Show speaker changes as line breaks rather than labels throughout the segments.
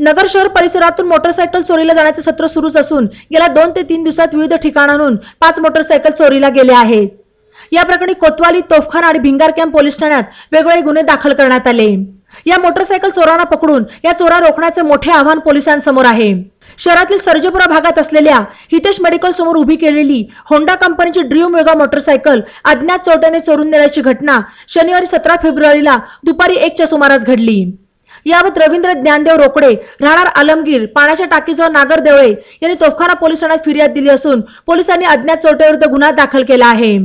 नगर शहर परिसरातून मोटरसायकल चोरीला जाण्याचे सत्र सुरूच असून गेल्या दोन ते तीन दिवसात विविध ठिकाणांहून पाच मोटरसायकल चोरीला गेले आहेत. या प्रकरणी कोतवाली तोफखान आणि भिंगार कॅम्प पोलीस ठाण्यात वेगवेगळे गुन्हे दाखल करण्यात आले. या मोटरसायकल चोरांना पकडून या चोरा रोखण्याचे मोठे आव्हान पोलिसांसमोर आहे. शहरातील सर्जेपुरा भागात असलेल्या हितेश मेडिकल समोर उभी केलेली होंडा कंपनीची ड्रीम वेगा मोटरसायकल अज्ञात चोरट्याने चोरून नेल्याची घटना शनिवारी सतरा फेब्रुवारीला दुपारी एकच्या सुमारास घडली. याबाबत रवींद्र ज्ञानदेव रोकडे राहणार आलमगीर पाण्याच्या टाकीजवळ नागर देवळे यांनी तोफखाना पोलीस ठाण्यात फिर्याद दिली असून पोलिसांनी अज्ञात चोरट्याविरुद्ध गुन्हा दाखल केला आहे.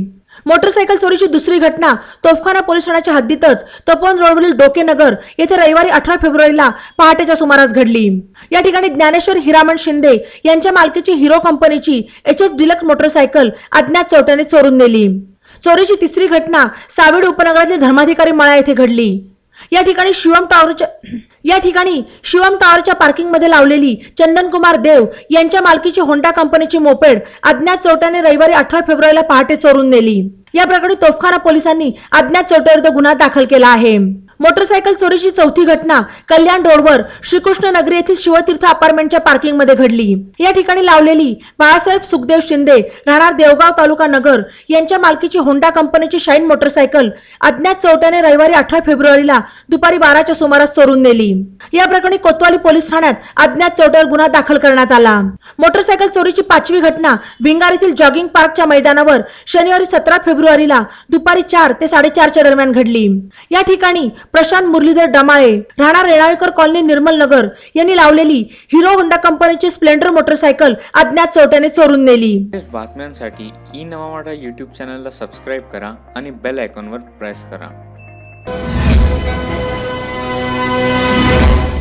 मोटरसायकल चोरीची दुसरी घटना तोफखाना पोलीस ठाण्याच्या हद्दीतच तपोवन रोडवरील डोकेनगर येथे रविवारी अठरा फेब्रुवारीला पहाटेच्या सुमारास घडली. या ठिकाणी ज्ञानेश्वर हिरामण शिंदे यांच्या मालकीची हिरो कंपनीची एच एफ डिलक्स मोटरसायकल अज्ञात चोरट्याने चोरून नेली. चोरीची तिसरी घटना सावेड उपनगरातील धर्माधिकारी मळा येथे घडली. या ठिकाणी शिवम टॉवरच्या या ठिकाणी शिवम टॉवरच्या पार्किंगमध्ये लावलेली चंदन कुमार देव यांच्या मालकीची होंडा कंपनीची मोपेड अज्ञात चोरट्याने रविवारी अठरा फेब्रुवारीला पहाटे चोरून नेली. या प्रकरणी तोफखाना पोलिसांनी अज्ञात चोरट्याविरुद्ध गुन्हा दाखल केला आहे. मोटरसायकल चोरीची चौथी घटना कल्याण रोडवर श्रीकृष्ण नगरी येथील शिवतीर्थ अपार्टमेंटच्या पार्किंगमध्ये घडली. या ठिकाणी लावलेली बाळासाहेब सुखदेव शिंदे राहणार देवगाव तालुका नगर यांच्या मालकीची होंडा कंपनीची शाईन मोटरसायकल अज्ञात चोरट्याने रविवारी अठरा फेब्रुवारीला दुपारी बाराच्या सुमारास चोरून नेली. या प्रकरणी कोतवाली पोलीस ठाण्यात अज्ञात चोरट्यावर गुन्हा दाखल करण्यात आला. मोटरसायकल चोरीची पाचवी घटना भिंगार येथील जॉगिंग पार्कच्या मैदानावर शनिवारी सतरा फेब्रुवारीला दुपारी चार ते साडेचारच्या दरम्यान घडली. या ठिकाणी प्रशांत मुरलीधर डमाळे राणा रेणावेकर कॉलनी निर्मल नगर यांनी लावलेली हिरो होंडा कंपनीची स्प्लेंडर मोटरसायकल अज्ञात चोरट्याने चोरून नेली.
बातम्यांसाठी ई नवामाडा युट्यूब चॅनलला सबस्क्राईब करा आणि बेल आयकॉनवर प्रेस करा.